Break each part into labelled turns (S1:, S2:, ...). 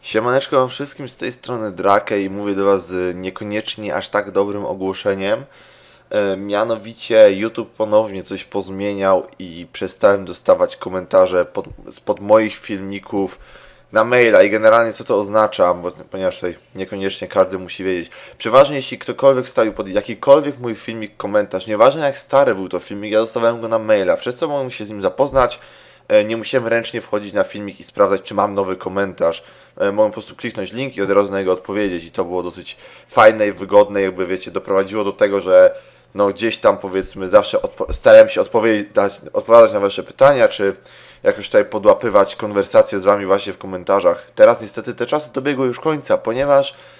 S1: Siemaneczko wszystkim z tej strony Drake i mówię do Was z niekoniecznie aż tak dobrym ogłoszeniem. E, mianowicie YouTube ponownie coś pozmieniał i przestałem dostawać komentarze pod, spod moich filmików na maila i generalnie co to oznacza, bo, ponieważ tutaj niekoniecznie każdy musi wiedzieć. Przeważnie jeśli ktokolwiek wstawił pod jakikolwiek mój filmik komentarz, nieważne jak stary był to filmik, ja dostawałem go na maila, przez co mogłem się z nim zapoznać, nie musiałem ręcznie wchodzić na filmik i sprawdzać czy mam nowy komentarz. E, mogłem po prostu kliknąć link i od razu na niego odpowiedzieć i to było dosyć fajne i wygodne, jakby wiecie, doprowadziło do tego, że no gdzieś tam powiedzmy zawsze starałem się odpowiadać, odpowiadać na wasze pytania, czy jakoś tutaj podłapywać konwersacje z wami właśnie w komentarzach. Teraz niestety te czasy dobiegły już końca, ponieważ e,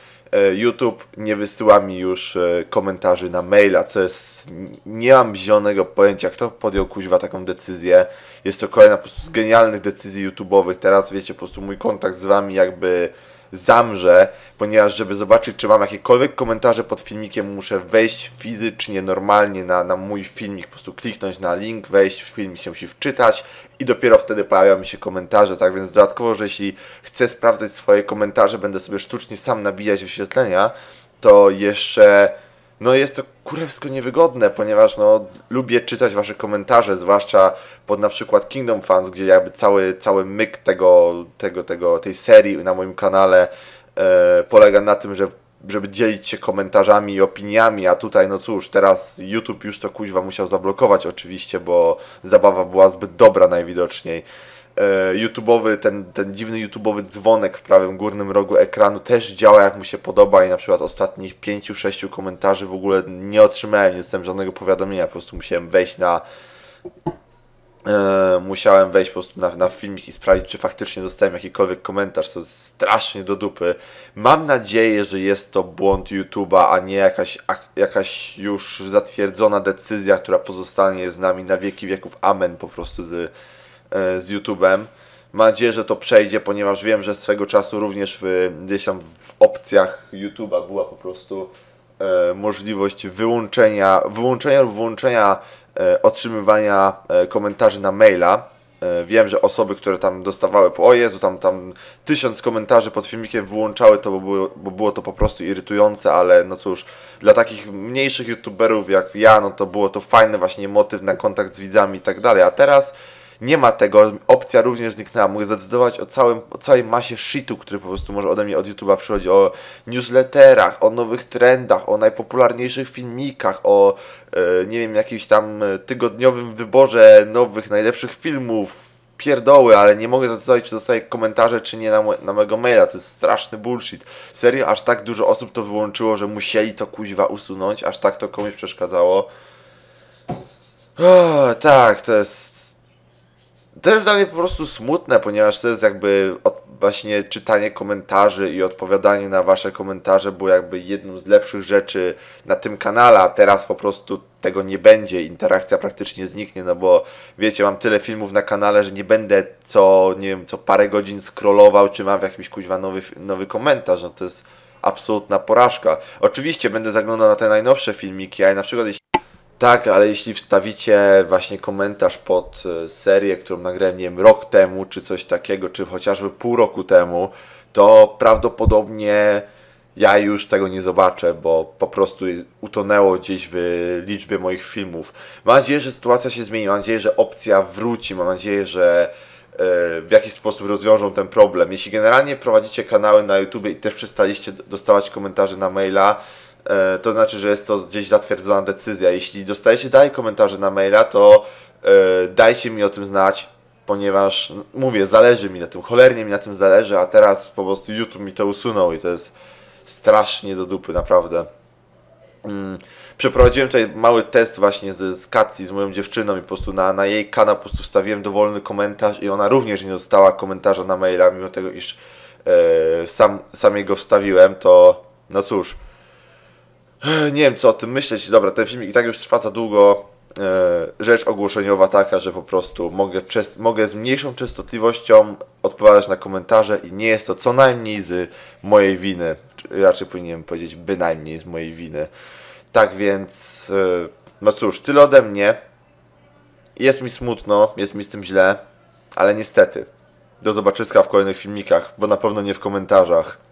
S1: YouTube nie wysyła mi już e, komentarzy na maila, co jest, nie mam zielonego pojęcia, kto podjął kuźwa taką decyzję. Jest to kolejna po prostu z genialnych decyzji YouTube'owych. Teraz wiecie, po prostu mój kontakt z wami jakby zamrze, ponieważ żeby zobaczyć, czy mam jakiekolwiek komentarze pod filmikiem, muszę wejść fizycznie, normalnie na, na mój filmik, po prostu kliknąć na link, wejść w filmik, się musi wczytać i dopiero wtedy pojawiają mi się komentarze, tak? Więc dodatkowo, że jeśli chcę sprawdzać swoje komentarze, będę sobie sztucznie sam nabijać wyświetlenia, to jeszcze no jest to kurewsko niewygodne, ponieważ no lubię czytać wasze komentarze, zwłaszcza pod na przykład Kingdom Fans, gdzie jakby cały, cały myk tego, tego, tego, tej serii na moim kanale e, polega na tym, że żeby dzielić się komentarzami i opiniami, a tutaj no cóż, teraz YouTube już to kuźwa musiał zablokować oczywiście, bo zabawa była zbyt dobra najwidoczniej. E, YouTube'owy, ten, ten dziwny YouTube'owy dzwonek w prawym górnym rogu ekranu też działa jak mu się podoba i na przykład ostatnich 5-6 komentarzy w ogóle nie otrzymałem, nie dostałem żadnego powiadomienia, po prostu musiałem wejść na e, musiałem wejść po prostu na, na filmik i sprawdzić, czy faktycznie dostałem jakikolwiek komentarz, to jest strasznie do dupy. Mam nadzieję, że jest to błąd YouTube'a, a nie jakaś, a, jakaś już zatwierdzona decyzja, która pozostanie z nami na wieki wieków. Amen po prostu z z YouTube'em. Mam nadzieję, że to przejdzie, ponieważ wiem, że swego czasu również w, gdzieś tam w opcjach YouTube'a była po prostu e, możliwość wyłączenia, wyłączenia lub włączenia e, otrzymywania e, komentarzy na maila. E, wiem, że osoby, które tam dostawały po o Jezu, tam, tam tysiąc komentarzy pod filmikiem wyłączały to, bo było, bo było to po prostu irytujące, ale no cóż, dla takich mniejszych youtuberów jak ja, no to było to fajny właśnie motyw na kontakt z widzami i tak dalej, a teraz nie ma tego, opcja również zniknęła. Mogę zdecydować o, całym, o całej masie shitu, który po prostu może ode mnie od YouTube'a przychodzi, o newsletterach, o nowych trendach, o najpopularniejszych filmikach, o e, nie wiem, jakimś tam tygodniowym wyborze nowych, najlepszych filmów, pierdoły, ale nie mogę zdecydować, czy dostaję komentarze, czy nie na, na mojego maila. To jest straszny bullshit. Serio, aż tak dużo osób to wyłączyło, że musieli to kuźwa usunąć, aż tak to komuś przeszkadzało. O, tak, to jest to jest dla mnie po prostu smutne, ponieważ to jest jakby od, właśnie czytanie komentarzy i odpowiadanie na wasze komentarze było jakby jedną z lepszych rzeczy na tym kanale, a teraz po prostu tego nie będzie, interakcja praktycznie zniknie, no bo wiecie, mam tyle filmów na kanale, że nie będę co, nie wiem, co parę godzin scrollował, czy mam jakiś kuźwa nowy, nowy komentarz, no to jest absolutna porażka. Oczywiście będę zaglądał na te najnowsze filmiki, ale na przykład jeśli tak, ale jeśli wstawicie właśnie komentarz pod e, serię, którą nagrałem, nie wiem, rok temu, czy coś takiego, czy chociażby pół roku temu, to prawdopodobnie ja już tego nie zobaczę, bo po prostu utonęło gdzieś w liczbie moich filmów. Mam nadzieję, że sytuacja się zmieni, mam nadzieję, że opcja wróci, mam nadzieję, że e, w jakiś sposób rozwiążą ten problem. Jeśli generalnie prowadzicie kanały na YouTube i też przestaliście dostawać komentarzy na maila, to znaczy, że jest to gdzieś zatwierdzona decyzja. Jeśli dostajecie dalej komentarze na maila, to e, dajcie mi o tym znać, ponieważ mówię, zależy mi na tym, cholernie mi na tym zależy, a teraz po prostu YouTube mi to usunął i to jest strasznie do dupy, naprawdę. Mm. Przeprowadziłem tutaj mały test właśnie z, z z moją dziewczyną i po prostu na, na jej kanał po prostu wstawiłem dowolny komentarz i ona również nie dostała komentarza na maila, mimo tego, iż e, sam, sam jego wstawiłem, to no cóż, nie wiem co o tym myśleć. Dobra, ten filmik i tak już trwa za długo. E, rzecz ogłoszeniowa taka, że po prostu mogę, przez, mogę z mniejszą częstotliwością odpowiadać na komentarze i nie jest to co najmniej z mojej winy. Raczej powinienem powiedzieć bynajmniej z mojej winy. Tak więc, e, no cóż, tyle ode mnie. Jest mi smutno, jest mi z tym źle, ale niestety, Do zobaczyska w kolejnych filmikach, bo na pewno nie w komentarzach.